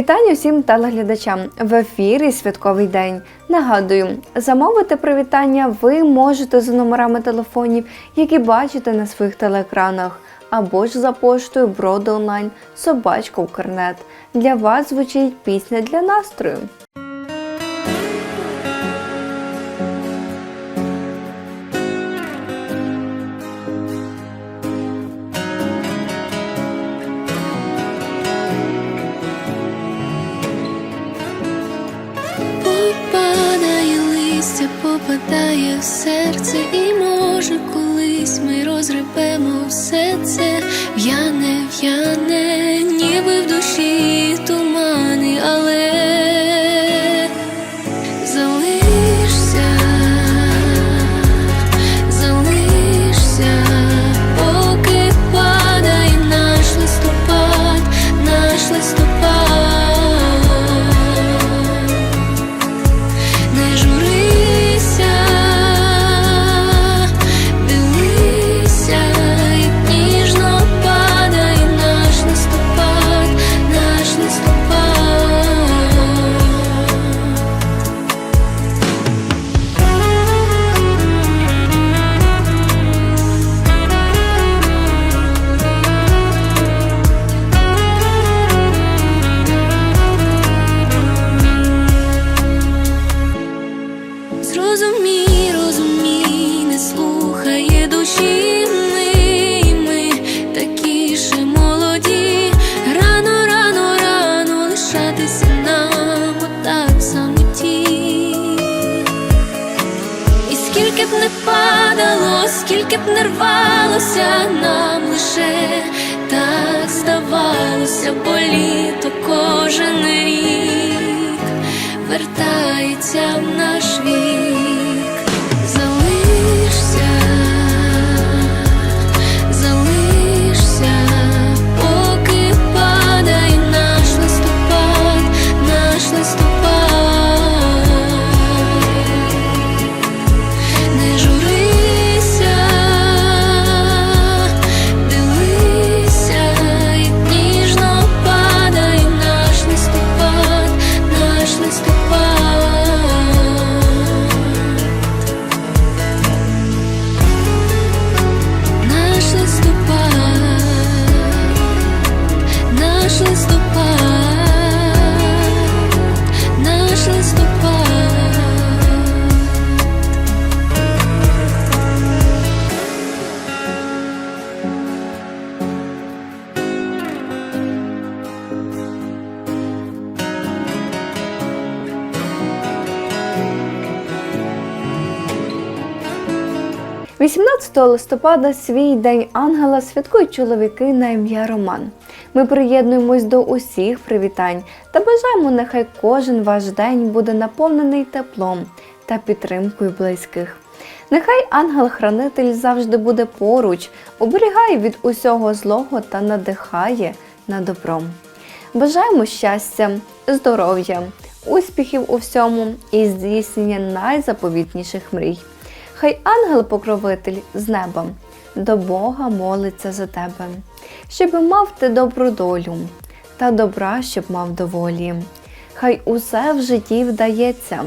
Вітання усім телеглядачам в ефірі Святковий день. Нагадую, замовити привітання ви можете за номерами телефонів, які бачите на своїх телеекранах, або ж за поштою Броди онлайн Собачка Укрнет. Для вас звучить пісня для настрою. В серце, і може колись ми розрипемо все це. В'яне, в'яне, падало, скільки б не рвалося, нам лише так здавалося, бо літо кожен рік вертається в наш вік. 18 листопада свій день ангела святкують чоловіки на ім'я Роман. Ми приєднуємось до усіх привітань та бажаємо, нехай кожен ваш день буде наповнений теплом та підтримкою близьких. Нехай ангел-хранитель завжди буде поруч, оберігає від усього злого та надихає на добро. Бажаємо щастя, здоров'я, успіхів у всьому і здійснення найзаповітніших мрій. Хай ангел-покровитель з неба до Бога молиться за тебе, щоб мав ти добру долю та добра, щоб мав доволі. Хай усе в житті вдається,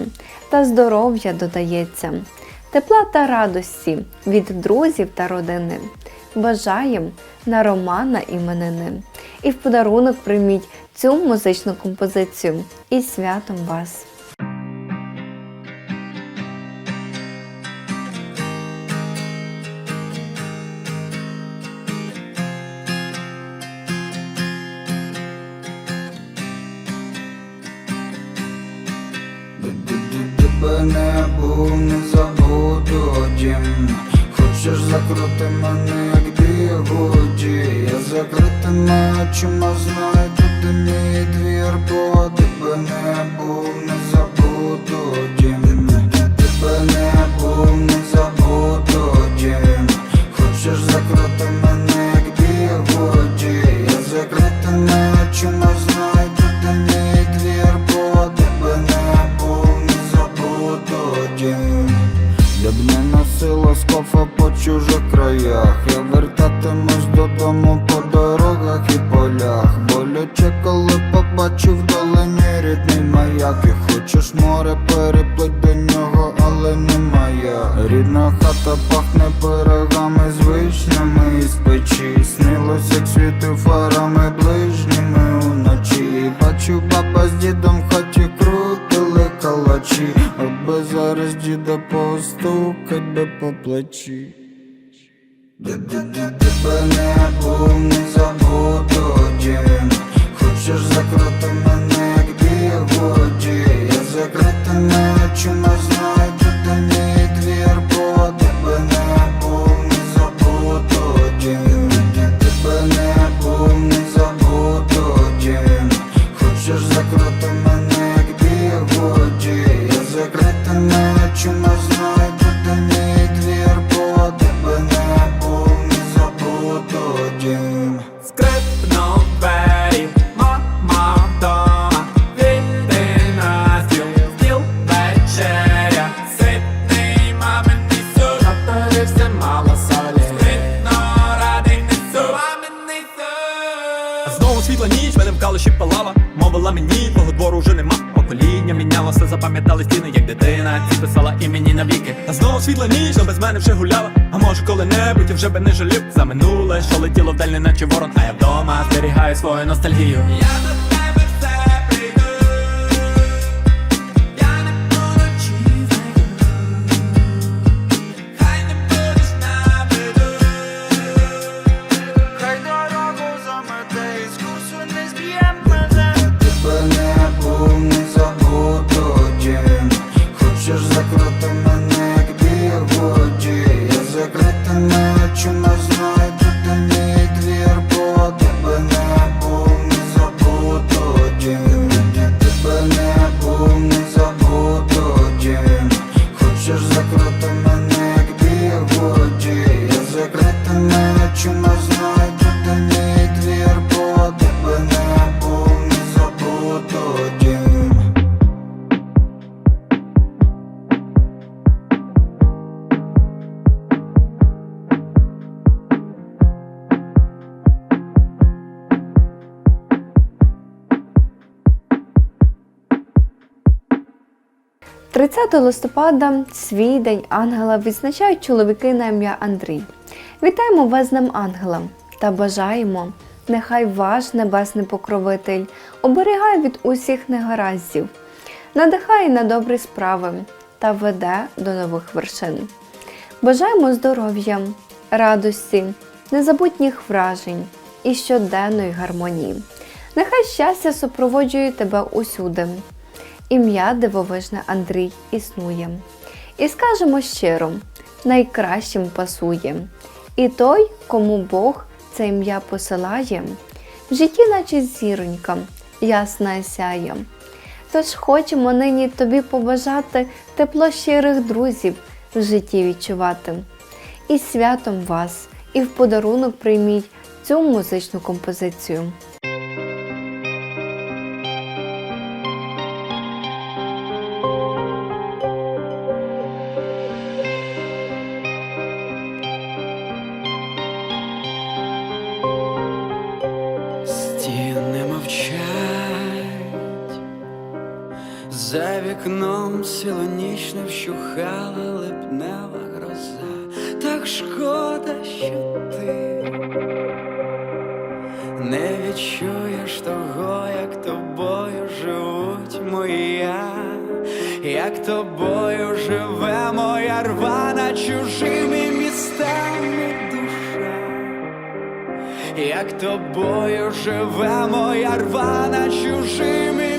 та здоров'я додається, тепла та радості від друзів та родини. Бажаєм на Романа іменини. І в подарунок прийміть цю музичну композицію із святом вас! Мене, як диводі, Я закритими очима знайду би по плечі Тебе не був, запам'ятали стіни, як дитина. Ці писала імені навіки. А знову світла ніч, без мене вже гуляла. А може коли-небудь я вже би не жалів За минуле, що летіло вдаль, не наче ворон. А я вдома зберігаю свою ностальгію. Я Flota, mano 30 листопада свій день ангела відзначають чоловіки на ім'я Андрій. Вітаємо вас з Днем ангела та бажаємо, нехай ваш небесний покровитель оберігає від усіх негараздів, надихає на добрі справи та веде до нових вершин. Бажаємо здоров'я, радості, незабутніх вражень і щоденної гармонії. Нехай щастя супроводжує тебе усюди. Ім'я дивовижне Андрій існує. І скажемо щиро, найкращим пасує. І той, кому Бог це ім'я посилає, в житті, наче зіронька, ясна сяє. Тож хочемо нині тобі побажати тепло щирих друзів в житті відчувати. І святом вас, і в подарунок прийміть цю музичну композицію. Не вщухала липнева гроза, так шкода, що ти не відчуєш того, як тобою живуть моя, як тобою живе моя рвана чужими містами душа. Як тобою живе моя рвана чужими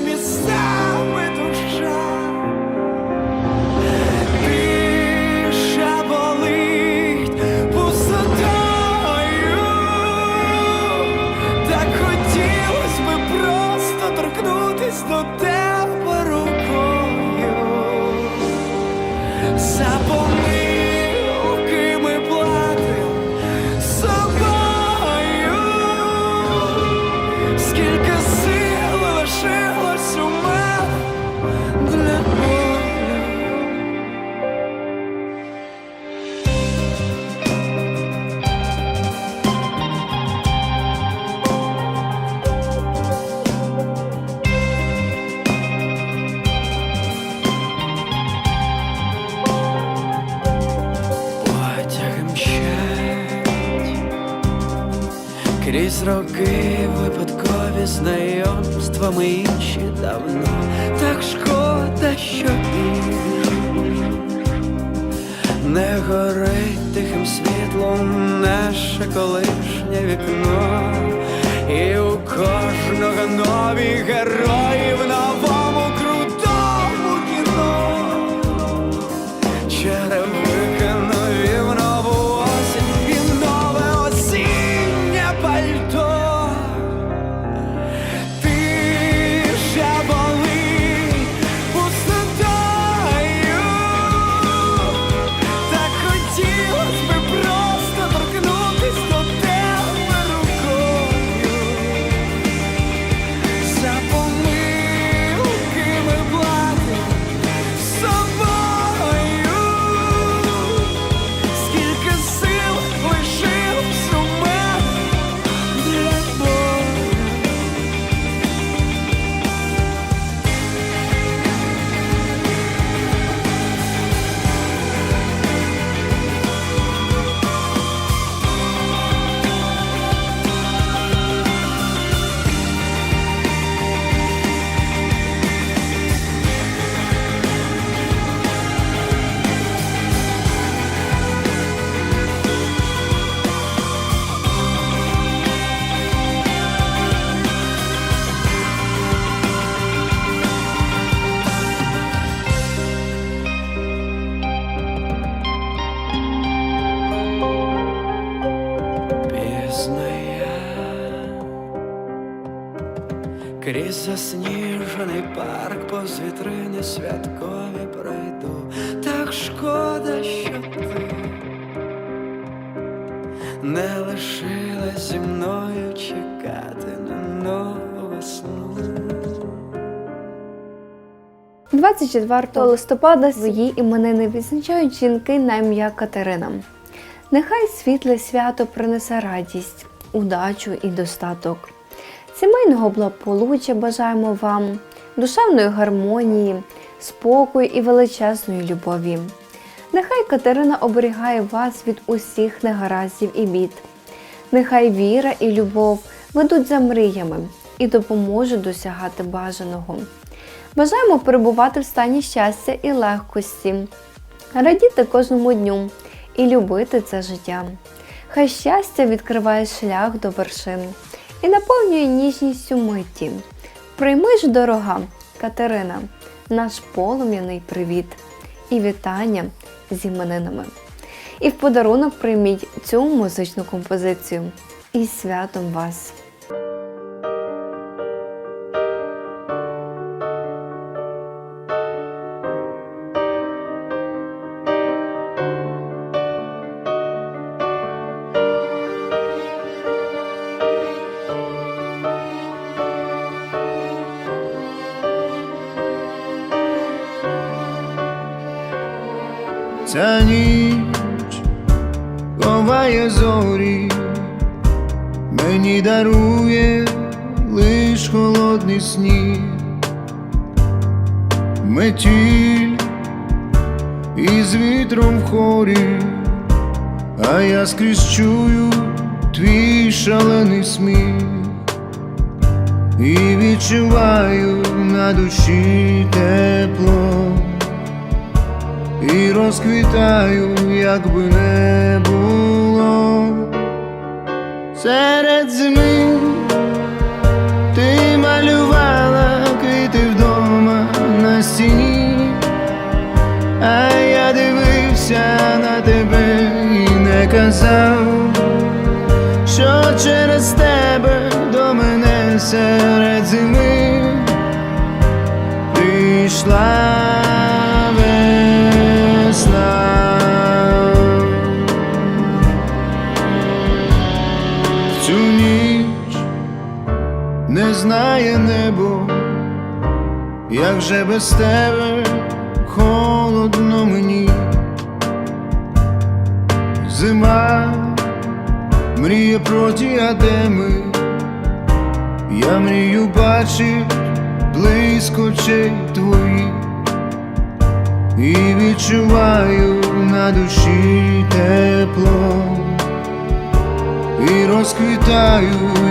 Крізь роки випадкові знайомства ми інші давно, так шкода, що. Не горить тихим світлом наше колишнє вікно, і у кожного нові герої в крізь засніжений парк повз вітрини святкові пройду. Так шкода, що ти не лишилась зі мною чекати на нову весну. 24 листопада свої іменини відзначають жінки на ім'я Катерина. Нехай світле свято принесе радість, удачу і достаток. Сімейного благополуччя бажаємо вам, душевної гармонії, спокою і величезної любові. Нехай Катерина оберігає вас від усіх негараздів і бід. Нехай віра і любов ведуть за мріями і допоможуть досягати бажаного. Бажаємо перебувати в стані щастя і легкості, радіти кожному дню і любити це життя. Хай щастя відкриває шлях до вершин і наповнює ніжністю миті. Прийми ж, дорога Катерина, наш полум'яний привіт і вітання з іменинами. І в подарунок прийміть цю музичну композицію. І святом вас! Ця ніч ховає зорі, мені дарує лиш холодний сніг, метіль із вітром в хорі, а я скрізь чую твій шалений сміх. І відчуваю на душі тепло і розквітаю, як би не було. Серед зими ти малювала квіти вдома на стіні, а я дивився на тебе і не казав, що через тебе до мене серед зими прийшла знає небо, як же без тебе холодно мені. Зима мріє про діадеми, я мрію бачить близько очей твоїх. І відчуваю на душі тепло, і розквітаю,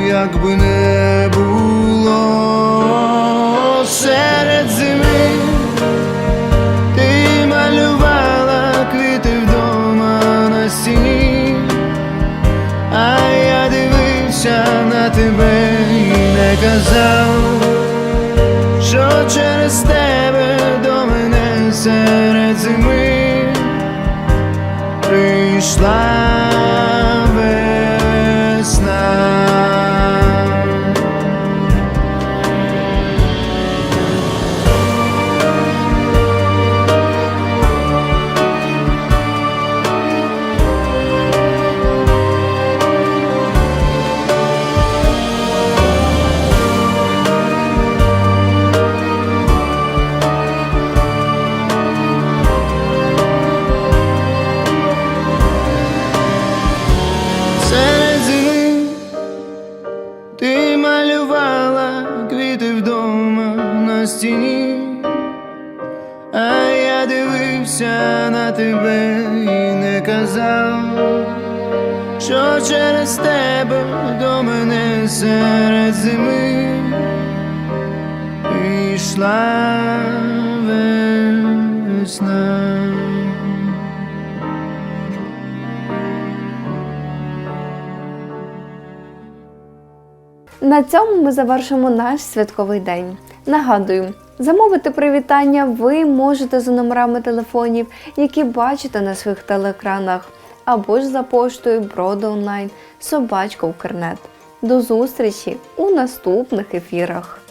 як би не серед зими. Ти малювала квіти вдома на стіні, а я дивився на тебе і не казав, що через тебе до мене серед зими прийшла дивився на тебе і не казав, що через тебе до мене серед зими прийшла весна. На цьому ми завершимо наш святковий день. Нагадую, замовити привітання ви можете за номерами телефонів, які бачите на своїх телеекранах, або ж за поштою Броди онлайн собачка Укрнет. До зустрічі у наступних ефірах.